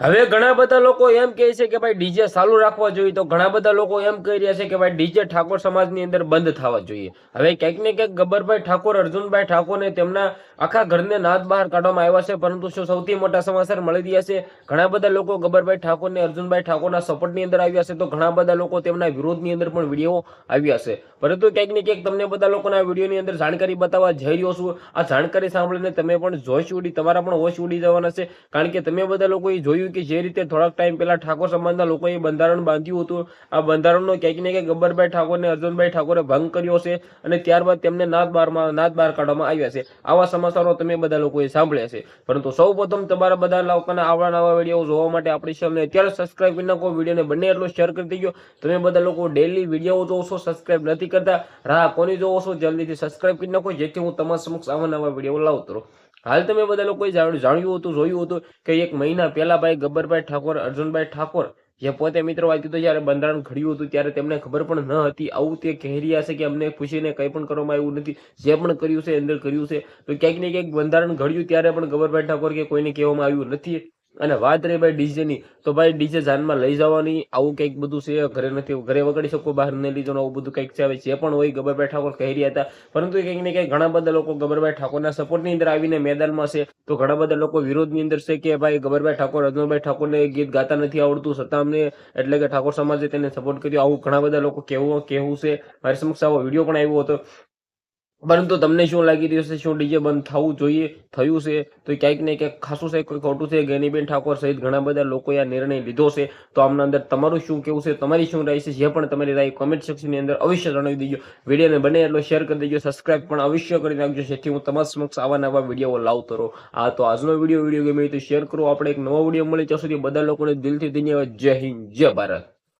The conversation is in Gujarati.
હવે ઘણા બધા લોકો એમ કહે છે કે ભાઈ ડીજે ચાલુ રાખવા જોઈએ તો ઘણા બધા લોકો એમ કહી રહ્યા છે કે ભાઈ ડીજે ઠાકોર સમાજની અંદર બંધ થવા જોઈએ. હવે ક્યાંક ને ક્યાંક ગબ્બરભાઈ ઠાકોર, અર્જુનભાઈ ઠાકોરને તેમના આખા ઘરને નાદ બહાર કાઢવામાં આવ્યા છે, પરંતુ શું સૌથી મોટા સમાચાર મળી રહ્યા છે? ઘણા બધા લોકો ગબ્બરભાઈ ઠાકોરને, અર્જુનભાઈ ઠાકોરના સપોર્ટની અંદર આવ્યા છે, તો ઘણા બધા લોકો તેમના વિરોધની અંદર પણ વીડિયો આવ્યા છે. પરંતુ ક્યાંક ને ક્યાંક તમને બધા લોકોના વિડીયોની અંદર જાણકારી બતાવવા જઈ રહ્યો છું. આ જાણકારી સાંભળીને તમે પણ જોશ ઉડી, તમારા પણ હોશ ઉડી જવાના છે. કારણ કે તમે બધા લોકોએ જોયું કે જે રીતે થોડાક ટાઈમ પહેલા ઠાકોર સમાજના લોકોએ બંધારણ બાંધ્યું હતું, આ બંધારણનો ક્યાંક ને ક્યાંક ગબ્બરભાઈ ઠાકોરને અર્જુનભાઈ ઠાકોરે ભંગ કર્યો છે અને ત્યારબાદ તેમને નાદ બારમાં, નાદ બહાર કાઢવામાં આવ્યા છે. આવા સમાચારો તમે બધા લોકોએ સાંભળ્યા છે. પરંતુ સૌ પ્રથમ તમારા બધા લોકોના આવા નવા વીડિયો જોવા માટે આપણી ચેનલને અત્યારે સબસ્ક્રાઇબ કરી નાખો. વિડીયોને બંને એટલો શેર કરી દેજો. તમે બધા લોકો ડેલી વીડિયો જોવો છો સબસ્ક્રાઇબ નથી કરતા, રાહ કોની જોવો છો, જલ્દીથી સબસ્ક્રાઇબ કરી નાખો. જેથી હું તમારા સમક્ષ આવા નવા વીડિયો લાવતો રહું. હાલ તમે બધા લોકોએ જાણ- જાણ્યું હતું, જોયું હતું કે એક મહિના પહેલા ભાઈ ગબ્બરભાઈ ઠાકોર, અર્જુનભાઈ ઠાકોર જે પોતે મિત્રો વાંચ્યું હતું જ્યારે બંધારણ ઘડ્યું હતું ત્યારે તેમને ખબર પણ ન હતી. આવું તે કહી રહ્યા છે કે અમને પૂછીને કંઈ પણ કરવામાં આવ્યું નથી. જે પણ કર્યું છે અંદર કર્યું છે. તો ક્યાંક ને ક્યાંક બંધારણ ઘડ્યું ત્યારે પણ ગબ્બરભાઈ ઠાકોર કે કોઈને કહેવામાં આવ્યું નથી. અને વાત રહી ભાઈ ડીજેની તો ભાઈ ડીજે જાનમાં લઈ જવાની, આવું કંઈક બધું છે, ઘરે નથી, ઘરે વગાડી શકો, બહાર નહીં લઈ જવાનું, આવું બધું કંઈક છે જે પણ હોય ગબરભાઈ ઠાકોર કહી રહ્યા હતા. પરંતુ કંઈક ને કંઈક ઘણા બધા લોકો ગબ્બરભાઈ ઠાકોરના સપોર્ટની અંદર આવીને મેદાનમાં છે. તો ઘણા બધા લોકો વિરોધની અંદર છે કે ભાઈ ગબરભાઈ ઠાકોર અજમલભાઈ ઠાકોરને ગીત ગાતા નથી આવડતું છતાં અમને એટલે કે ઠાકોર સમાજે તેને સપોર્ટ કર્યો. આવું ઘણા બધા લોકો કહેવું કહેવું છે. મારી સમક્ષ આવો વીડિયો પણ આવ્યો હતો. પરંતુ તમને શું લાગી રહ્યું છે? શું ડીજે બંધ થવું જોઈએ? થયું છે? તો ક્યાંક ને ક્યાંક ખાસું છે, કોઈ ખોટું છે? ગેનીબેન ઠાકોર સહિત ઘણા બધા લોકોએ આ નિર્ણય લીધો છે. તો આમના અંદર તમારું શું કેવું છે? તમારી શું રાય છે? જે પણ તમારી રાય કોમેન્ટ સેક્શનની અંદર અવશ્ય જણાવી દેજો. વિડીયોને બને એટલો શેર કરી દેજો. સબસ્ક્રાઇબ પણ અવશ્ય કરી નાખજો. જેથી હું તમારા સમક્ષ આવા નવા વીડિયો લાવતો રહો. આ તો આજનો વીડિયો વીડિયો ગમે તો શેર કરો. આપણે એક નવો વીડિયો મળી ત્યાં બધા લોકોને દિલથી ધન્યવાદ. જય હિન્દ. જય ભારત.